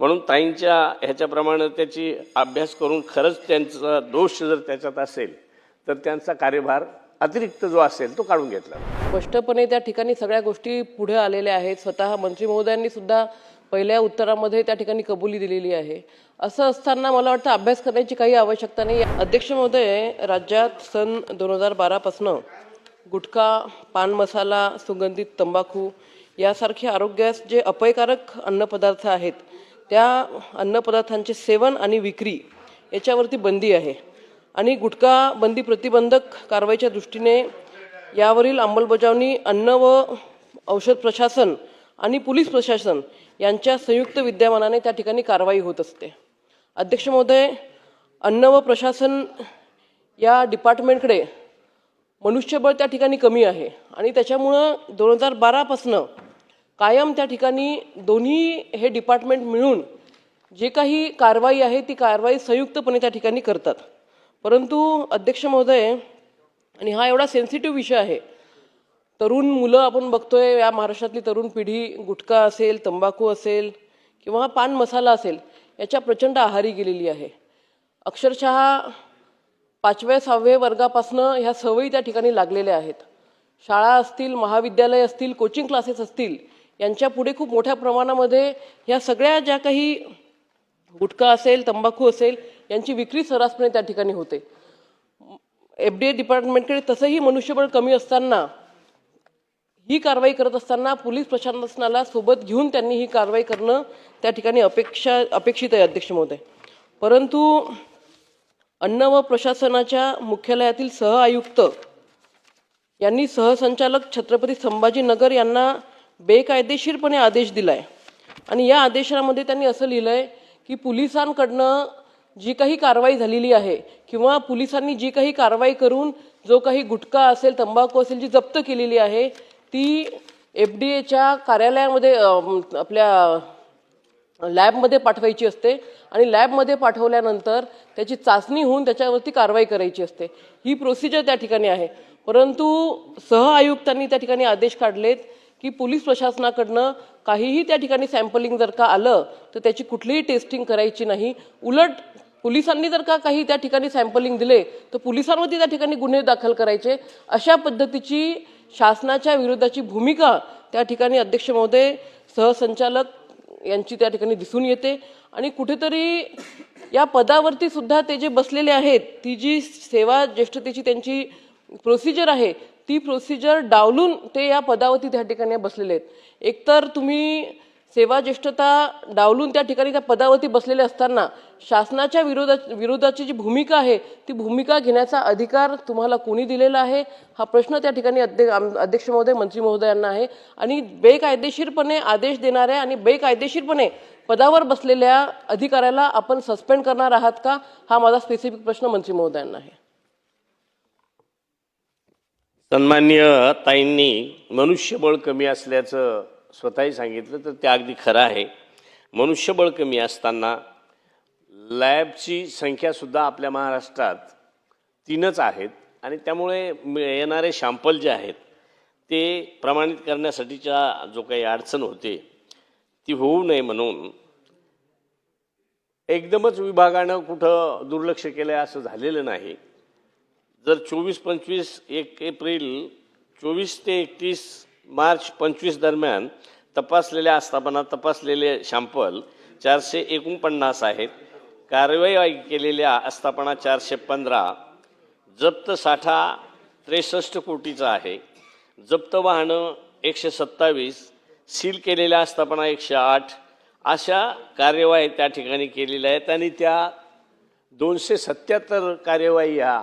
म्हणून ताईंच्या ह्याच्याप्रमाणे त्याची अभ्यास करून खरंच त्यांचा दोष जर त्याच्यात असेल तर त्यांचा कार्यभार अतिरिक्त जो असेल तो काढून घेतला. स्पष्टपणे त्या ठिकाणी सगळ्या गोष्टी पुढे आलेल्या आहेत. स्वतः मंत्री महोदयांनी सुद्धा पहिल्या उत्तरामध्ये त्या ठिकाणी कबुली दिलेली आहे. असं असताना मला वाटतं अभ्यास करण्याची काही आवश्यकता नाही. अध्यक्ष महोदय राज्यात सन दोन हजार बारापासनं गुटखा पान मसाला सुगंधित तंबाखू यासारखे आरोग्यास जे अपायकारक अन्नपदार्थ आहेत त्या अन्नपदार्थांचे सेवन आणि विक्री याच्यावरती बंदी आहे. आणि गुटखा बंदी प्रतिबंधक कारवाईच्या दृष्टीने यावरील अंमलबजावणी अन्न व औषध प्रशासन आणि पोलीस प्रशासन यांच्या संयुक्त विद्यमानाने त्या ठिकाणी कारवाई होत असते. अध्यक्ष महोदय अन्न व प्रशासन या डिपार्टमेंटकडे मनुष्यबळ त्या ठिकाणी कमी आहे आणि त्याच्यामुळं दोन हजार बारापासनं कायम त्या ठिकाणी दोन्ही हे डिपार्टमेंट मिळून जे काही कारवाई आहे ती कारवाई संयुक्तपणे त्या ठिकाणी करतात. परंतु अध्यक्ष महोदय आणि हा एवढा सेन्सिटिव्ह विषय आहे तरुण मुलं आपण बघतोय या महाराष्ट्रातली तरुण पिढी गुटखा असेल तंबाखू असेल किंवा पान मसाला असेल याच्या प्रचंड आहारी गेलेली आहे. अक्षरशः पाचव्या सहाव्या वर्गापासनं ह्या सवयी त्या ठिकाणी लागलेल्या आहेत. शाळा असतील महाविद्यालय असतील कोचिंग क्लासेस असतील यांच्या पुढे खूप मोठ्या प्रमाणामध्ये ह्या सगळ्या ज्या काही गुटखा असेल तंबाखू असेल यांची विक्री सर्रासपणे त्या ठिकाणी होते. एफ डी ए डिपार्टमेंटकडे तसंही मनुष्यबळ कमी असताना ही कारवाई करत असताना पोलीस प्रशासनाला सोबत घेऊन त्यांनी ही कारवाई करणं त्या ठिकाणी अपेक्षा अपेक्षित आहे अध्यक्ष महोदय. परंतु अन्न व प्रशासनाच्या मुख्यालयातील सहआयुक्त यांनी सहसंचालक छत्रपती संभाजीनगर यांना बेकायदेशीरपणे आदेश दिला आहे आणि या आदेशामध्ये त्यांनी असं लिहिलं आहे की पोलिसांकडनं जी काही कारवाई झालेली आहे किंवा पोलिसांनी जी काही कारवाई करून जो काही गुटखा असेल तंबाखू असेल जी जप्त केलेली आहे ती एफ डी एच्या कार्यालयामध्ये आपल्या लॅबमध्ये पाठवायची असते. आणि लॅबमध्ये पाठवल्यानंतर त्याची चाचणी होऊन त्याच्यावरती कारवाई करायची असते. ही प्रोसिजर त्या ठिकाणी आहे. परंतु सहआयुक्तांनी त्या ठिकाणी आदेश काढलेत. की पोलीस प्रशासनाकडनं काहीही त्या ठिकाणी सॅम्पलिंग जर का आलं तर त्याची कुठलीही टेस्टिंग करायची नाही. उलट पोलिसांनी जर का काही त्या ठिकाणी सॅम्पलिंग दिले तर पोलिसांवरती त्या ठिकाणी गुन्हे दाखल करायचे. अशा पद्धतीची शासनाच्या विरोधाची भूमिका त्या ठिकाणी अध्यक्ष महोदय सहसंचालक यांची त्या ठिकाणी दिसून येते. आणि कुठेतरी या पदावरती सुद्धा ते जे बसलेले आहेत ती जी सेवा ज्येष्ठतेची त्यांची प्रोसिजर आहे ती प्रोसिजर डावलून ते या पदावरती त्या ठिकाणी बसलेले आहेत. एकतर तुम्ही सेवा ज्येष्ठता डावलून त्या ठिकाणी त्या पदावरती बसलेले असताना शासनाच्या विरोधा विरोधाची जी भूमिका आहे ती भूमिका घेण्याचा अधिकार तुम्हाला कोणी दिलेला आहे? हा प्रश्न त्या ठिकाणी अध्य अध्यक्ष महोदय मंत्री महोदयांना आहे. आणि बेकायदेशीरपणे आदेश देणाऱ्या आणि बेकायदेशीरपणे पदावर बसलेल्या अधिकाऱ्याला आपण सस्पेंड करणार आहात का? हा माझा स्पेसिफिक प्रश्न मंत्री महोदयांना आहे. सन्मान्य ताईंनी मनुष्यबळ कमी असल्याचं स्वतःही सांगितलं तर ते अगदी खरं आहे. मनुष्यबळ कमी असताना लॅबची संख्यासुद्धा आपल्या महाराष्ट्रात तीनच आहेत आणि त्यामुळे येणारे शॅम्पल जे आहेत ते प्रमाणित करण्यासाठीच्या जो काही अडचण होते ती होऊ नये म्हणून एकदमच विभागानं कुठं दुर्लक्ष केलं आहे असं झालेलं नाही. जर चोवीस पंचवीस एक एप्रिल चोवीस ते एकतीस मार्च पंचवीस दरम्यान तपासलेल्या आस्थापना तपासलेले शॅम्पल चारशे एकोणपन्नास आहेत. कारवाई केलेल्या आस्थापना चारशे पंधरा जप्त साठा त्रेसष्ट कोटीचा आहे. जप्त वाहनं एकशे सत्तावीस सील केलेल्या आस्थापना एकशे आठ अशा कार्यवाही त्या ठिकाणी केलेल्या आहेत आणि त्या दोनशे सत्याहत्तर कार्यवाही ह्या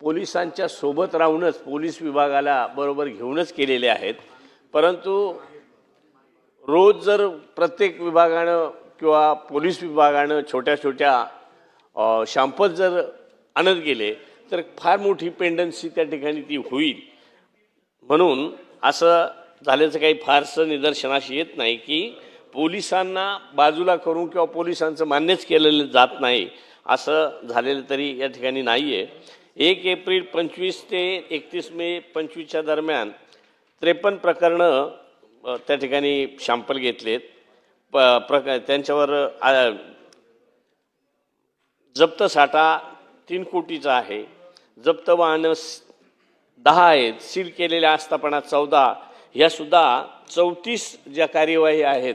पोलिसांच्या सोबत राहूनच पोलीस विभागाला बरोबर घेऊनच केलेले आहेत. परंतु रोज जर प्रत्येक विभागानं किंवा पोलीस विभागानं छोट्या छोट्या शॅम्पल जर आणत गेले तर फार मोठी पेंडन्सी त्या ठिकाणी ती होईल. म्हणून असं झाल्याचं काही फारसं निदर्शनाशी येत नाही की पोलिसांना बाजूला करून किंवा पोलिसांचं मान्यच केलेलं जात नाही असं झालेलं तरी या ठिकाणी नाही आहे एक एप्रिल पंचवीस ते एकतीस मे पंचवीसच्या दरम्यान त्रेपन्न प्रकरणं त्या ठिकाणी शॅम्पल घेतलेत. प प्रक त्यांच्यावर जप्त साठा तीन कोटीचा आहे. जप्त वाहनं दहा आहेत. सील केलेल्या आस्थापना चौदा. ह्यासुद्धा चौतीस ज्या कार्यवाही आहेत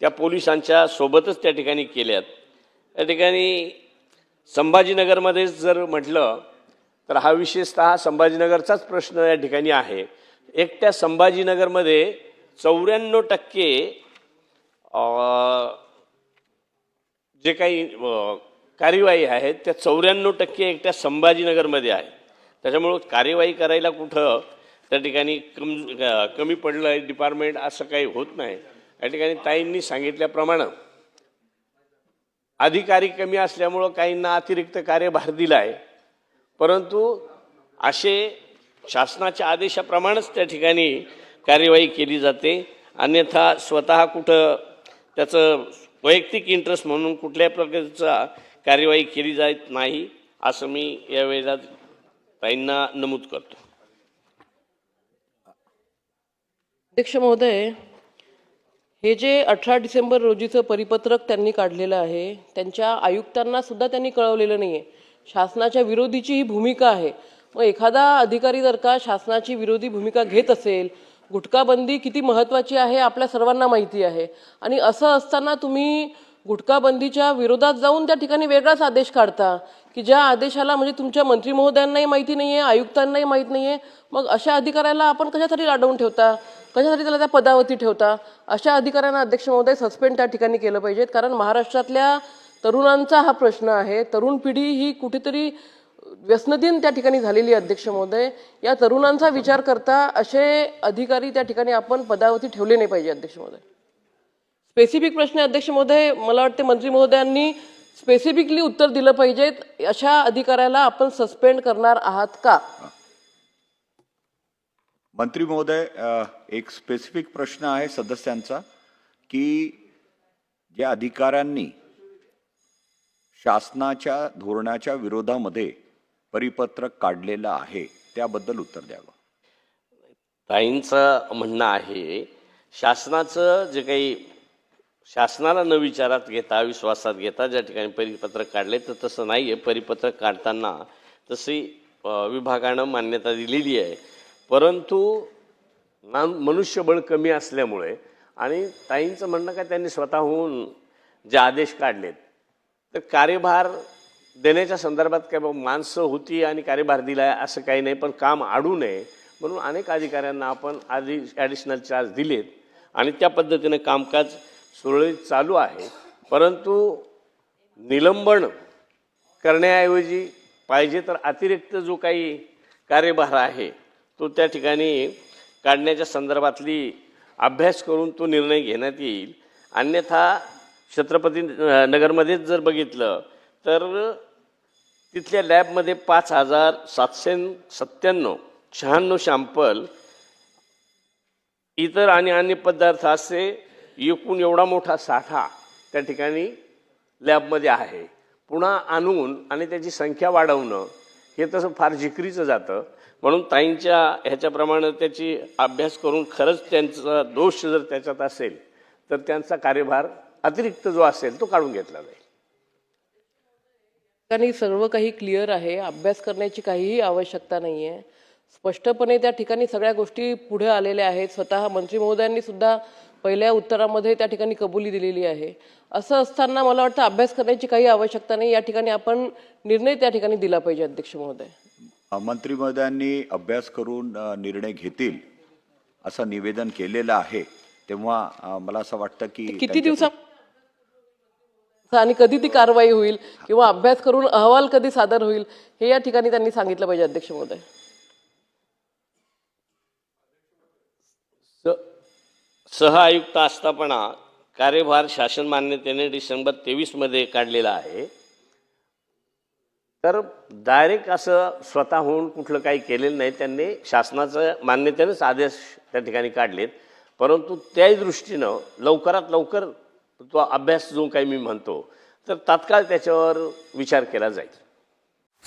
त्या पोलिसांच्या सोबतच त्या ठिकाणी केल्यात. त्या ठिकाणी संभाजीनगरमध्येच जर म्हटलं तर हा विशेषतः संभाजीनगरचाच प्रश्न या ठिकाणी आहे. एकट्या संभाजीनगरमध्ये चौऱ्याण्णव टक्के जे काही कार्यवाही आहेत त्या चौऱ्याण्णव टक्के एकट्या संभाजीनगरमध्ये आहे त्याच्यामुळं कार्यवाही करायला कुठं त्या ठिकाणी कम कमी पडलं आहे डिपार्टमेंट असं काही होत नाही. या ठिकाणी ताईंनी सांगितल्याप्रमाणे अधिकारी कमी असल्यामुळं काहींना अतिरिक्त कार्यभार दिला आहे परंतु असे शासनाच्या आदेशाप्रमाणेच त्या ठिकाणी कार्यवाही केली जाते. अन्यथा स्वतः कुठं त्याचं वैयक्तिक इंटरेस्ट म्हणून कुठल्या प्रकारचा कार्यवाही केली जात नाही असं मी यावेळेला ताईंना नमूद करतो. अध्यक्ष महोदय हे जे अठरा डिसेंबर रोजीचं परिपत्रक त्यांनी काढलेलं आहे त्यांच्या आयुक्तांना सुद्धा त्यांनी कळवलेलं नाही आहे शासनाच्या विरोधीची ही भूमिका आहे. मग एखादा अधिकारी जर का शासनाची विरोधी भूमिका घेत असेल गुटखाबंदी किती महत्त्वाची आहे आपल्या सर्वांना माहिती आहे. आणि असं असताना तुम्ही गुटखाबंदीच्या विरोधात जाऊन त्या ठिकाणी वेगळाच आदेश काढता की ज्या आदेशाला म्हणजे तुमच्या मंत्री महोदयांनाही माहिती नाही आहे आयुक्तांनाही माहीत नाही आहे मग अशा अधिकाऱ्याला आपण कशासाठी लाडवून ठेवता? कशासाठी त्याला त्या पदावरती ठेवता? अशा अधिकाऱ्यांना अध्यक्ष महोदय सस्पेंड त्या ठिकाणी केलं पाहिजेत कारण महाराष्ट्रातल्या तरुणांचा हा प्रश्न आहे. तरुण पिढी ही कुठेतरी व्यसनदीन त्या ठिकाणी झालेली अध्यक्ष महोदय. या तरुणांचा विचार करता असे अधिकारी त्या ठिकाणी आपण पदावरती ठेवले नाही पाहिजे अध्यक्ष महोदय. स्पेसिफिक प्रश्न अध्यक्ष महोदय. मला वाटते मंत्री महोदयांनी स्पेसिफिकली उत्तर दिलं पाहिजेत. अशा अधिकाऱ्याला आपण सस्पेंड करणार आहात का? मंत्री महोदय एक स्पेसिफिक प्रश्न आहे सदस्यांचा की ज्या अधिकाऱ्यांनी शासनाच्या धोरणाच्या विरोधामध्ये परिपत्रक काढलेलं आहे त्याबद्दल उत्तर द्यावं. ताईंचं म्हणणं आहे शासनाचं जे काही शासनाला न विचारात घेता विश्वासात घेता ज्या ठिकाणी परिपत्रक काढले तर तसं नाही आहे परिपत्रक काढताना तशी विभागानं मान्यता दिलेली आहे. परंतु ना मनुष्यबळ कमी असल्यामुळे आणि ताईंचं म्हणणं काय त्यांनी स्वतःहून जे आदेश काढलेत तर कार्यभार देण्याच्या संदर्भात काय बाबा माणसं होती आणि कार्यभार दिला आहे असं काही नाही पण काम आडू नये म्हणून अनेक अधिकाऱ्यांना आपण आधी ॲडिशनल चार्ज दिलेत. आणि त्या पद्धतीने कामकाज सुरळीत चालू आहे. परंतु निलंबन करण्याऐवजी पाहिजे तर अतिरिक्त जो काही कार्यभार आहे तो त्या ठिकाणी काढण्याच्या संदर्भातली अभ्यास करून तो निर्णय घेण्यात येईल. अन्यथा छत्रपती नगरमध्येच जर बघितलं तर तिथल्या लॅबमध्ये पाच हजार सातशे सत्त्याण्णव शहाण्णव शॅम्पल इतर आणि अन्य पदार्थ असे एकूण एवढा मोठा साठा त्या ठिकाणी लॅबमध्ये आहे. पुन्हा आणून आणि त्याची संख्या वाढवणं हे तसं फार जिकरीचं जातं. म्हणून ताईंच्या ह्याच्याप्रमाणे त्याची अभ्यास करून खरंच त्यांचा दोष जर त्याच्यात असेल तर त्यांचा कार्यभार अतिरिक्त जो असेल तो काढून घेतला जाईल. ठिकाणी सर्व काही क्लिअर आहे. अभ्यास करण्याची काहीही आवश्यकता नाही आहे स्पष्टपणे त्या ठिकाणी सगळ्या गोष्टी पुढे आलेल्या आहेत. स्वतः मंत्री महोदयांनी सुद्धा पहिल्या उत्तरामध्ये त्या ठिकाणी कबुली दिलेली आहे. असं असताना मला वाटतं अभ्यास करण्याची काही आवश्यकता नाही. या ठिकाणी आपण निर्णय त्या ठिकाणी दिला पाहिजे अध्यक्ष महोदय. मंत्री महोदयांनी अभ्यास करून निर्णय घेतील असं निवेदन केलेलं आहे. तेव्हा मला असं वाटतं की किती दिवसा आणि कधी ती कारवाई होईल किंवा अभ्यास करून अहवाल कधी सादर होईल हे या ठिकाणी त्यांनी सांगितलं पाहिजे अध्यक्ष महोदय. स सह आयुक्त आस्थापना कार्यभार शासन मान्यतेने डिसेंबर तेवीसमध्ये काढलेला आहे. तर डायरेक्ट असं स्वतःहून कुठलं काही केलेलं नाही त्यांनी शासनाचं मान्यतेनेच आदेश त्या ठिकाणी काढलेत. परंतु त्याही दृष्टीनं लवकरात लवकर तो अभ्यास जो काही मी म्हणतो तर तात्काळ त्याच्यावर विचार केला जाईल.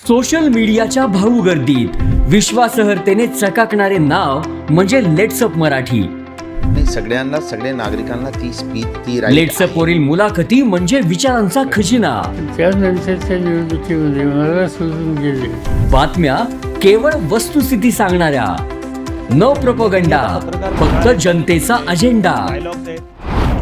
सोशल मीडियाच्या भाऊ गर्दीत विश्वासहर्तेने चकाकणारे नाव म्हणजे लेट्सअप मराठी. नाही सगळ्यांना सगळ्या नागरिकांना ती स्पीच ती लेट्सअप वरील मुलाखती म्हणजे विचारांचा खजिना. त्यानंतरच्या निवडणुकीमध्ये मला सोडून गेले. बातम्या केवळ वस्तुस्थिती सांगणाऱ्या. न प्रपोगंडा फक्त जनतेचा अजेंडा